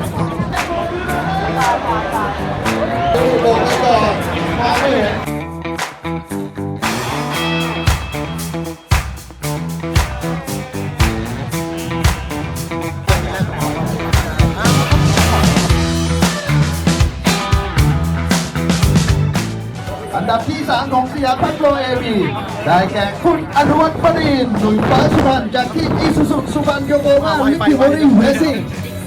อันดับที่ 3 ของสยามพัทโลเอวีได้แก่คุณอนุวัฒน์ปรินหนุ่ยฟ้าสุพรรณจากทีมอีซูซุสุพรรณโยโกมาลิคิโมริเรซิ่ง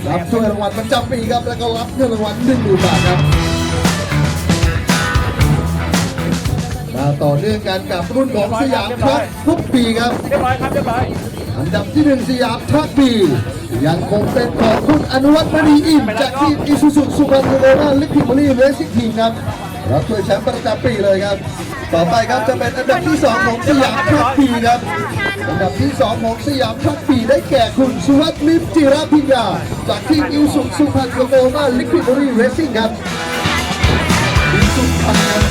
รับถ้วยรางวัลประจำปีครับ แล้วก็รับเงินรางวัล1 0 0 0 0บาทครับมาต่อเนื่องกันกับรุ่นของสยามทรัคทุกปีครับเรียบร้อยครับเรียบร้อยอันดับที่หนึ่งสยามทรัคปียังคงเป็นของคุณอนุวัฒน์มณีอิ่มจากทีมอีซูซุสุพรรณโยโกมาลิคิโมริเรซิ่งทีมครับรับถ้วยแชมป์ประจำปีเลยครับ ต่อไปครับจะเป็นอันดับที่สองของสยามทรัคปีครับ อันดับที่ 2 ของสยามทักปีได้แก่คุณสุวัสดิ์ลิมจิรพิญญา จากทีมอิวสุสุพรรณโยโมาลิควิดบรีเรซิ่งครับอิวสุพรรณ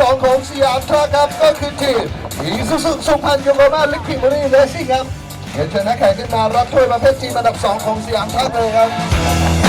สองของสยามทรัคครับก็คือทีมอิวสุสุสุพรรณโยโกมาลิควิดบรีเรซิ่งครับเรียนชิญนักแข่งขึ้นมารับถ้วยประเภททีมอันดับ 2 ของสยามทรัคเลยครับ